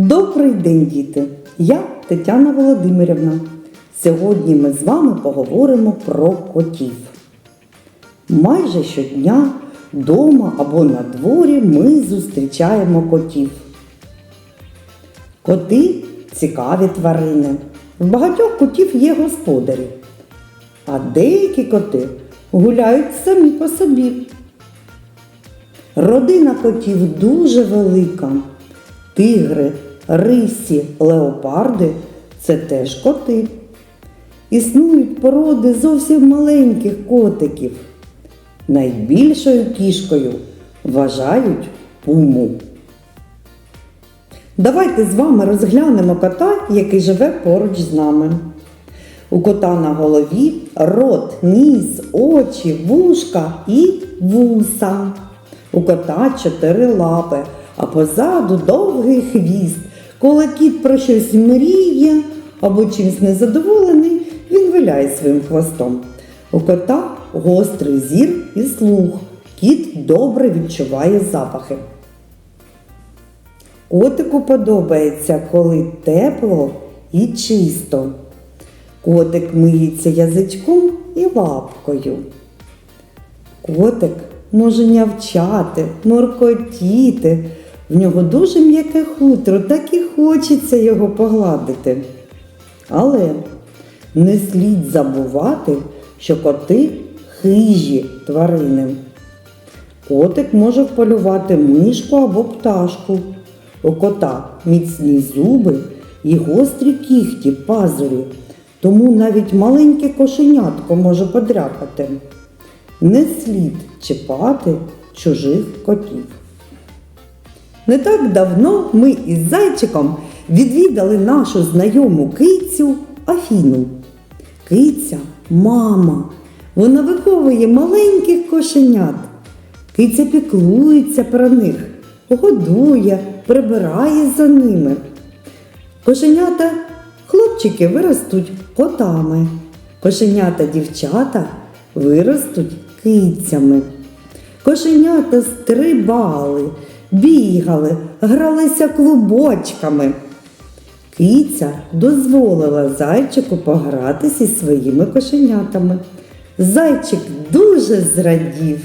Добрий день, діти! Я Тетяна Володимирівна. Сьогодні ми з вами поговоримо про котів. Майже щодня вдома або на дворі ми зустрічаємо котів. Коти цікаві тварини. В багатьох котів є господарі, а деякі коти гуляють самі по собі. Родина котів дуже велика. Тигри, рисі, леопарди це теж коти. Існують породи зовсім маленьких котиків. Найбільшою кішкою вважають пуму. Давайте з вами розглянемо кота, який живе поруч з нами. У кота на голові рот, ніс, очі, вушка і вуса. У кота чотири лапи, а позаду довгий хвіст. Коли кіт про щось мріє або чимсь незадоволений, він виляє своїм хвостом. У кота гострий зір і слух. Кіт добре відчуває запахи. Котику подобається, коли тепло і чисто. Котик миється язичком і лапкою. Котик може нявчати, моркотіти. В нього дуже м'яке хутро, так і хочеться його погладити. Але не слід забувати, що коти хижі тварини. Котик може вполювати мишку або пташку. У кота міцні зуби і гострі кіхті, пазурі, тому навіть маленьке кошенятко може подряпати. Не слід чіпати чужих котів. Не так давно ми із зайчиком відвідали нашу знайому кицю Афіну. Киця мама. Вона виховує маленьких кошенят. Киця піклується про них, годує, прибирає за ними. Кошенята хлопчики виростуть котами. Кошенята дівчата виростуть кицями. Кошенята стрибали, бігали, гралися клубочками. Киця дозволила зайчику погратися зі своїми кошенятами. Зайчик дуже зрадів.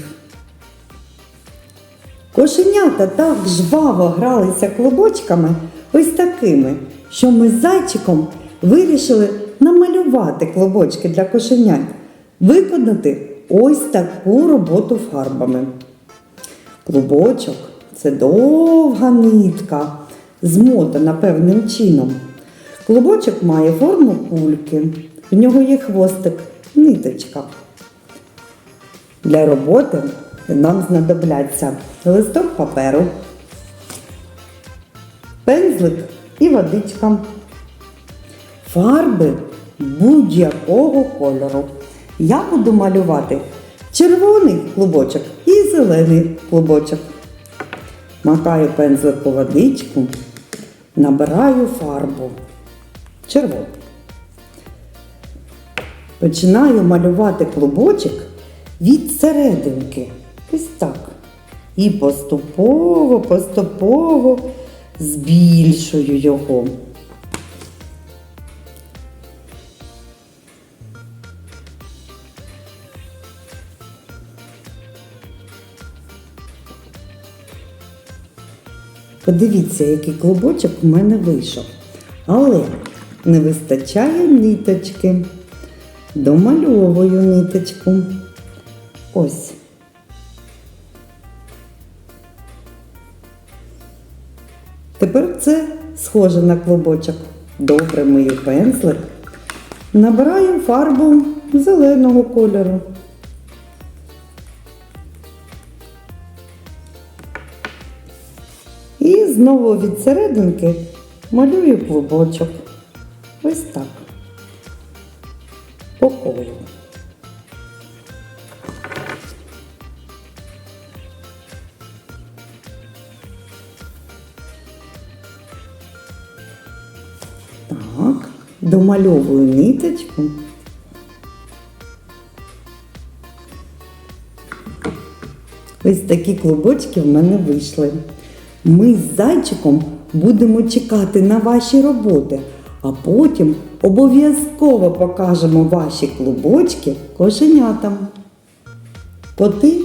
Кошенята так жваво гралися клубочками, ось такими, що ми з зайчиком вирішили намалювати клубочки для кошенят, виконати ось таку роботу фарбами. Клубочок це довга нитка, змотана певним чином. Клубочок має форму кульки, в нього є хвостик, ниточка. Для роботи нам знадобляться листок паперу, пензлик і водичка, фарби будь-якого кольору. Я буду малювати червоний клубочок і зелений клубочок. Макаю пензлик у водичку, набираю фарбу червону. Починаю малювати клубочок від серединки. Ось так. І поступово, поступово збільшую його. Подивіться, який клубочок у мене вийшов. Але не вистачає ниточки. Домальовую ниточку. Ось. Тепер це схоже на клубочок. Добре мию пензлик. Набираю фарбу зеленого кольору. І знову від серединки малюю клубочок. Ось так. По колу. Так, домальовую ниточку. Ось такі клубочки в мене вийшли. Ми з зайчиком будемо чекати на ваші роботи, а потім обов'язково покажемо ваші клубочки кошенятам. Коти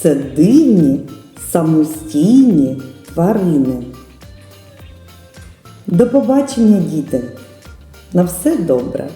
це дивні, самостійні тварини. До побачення, діти! На все добре!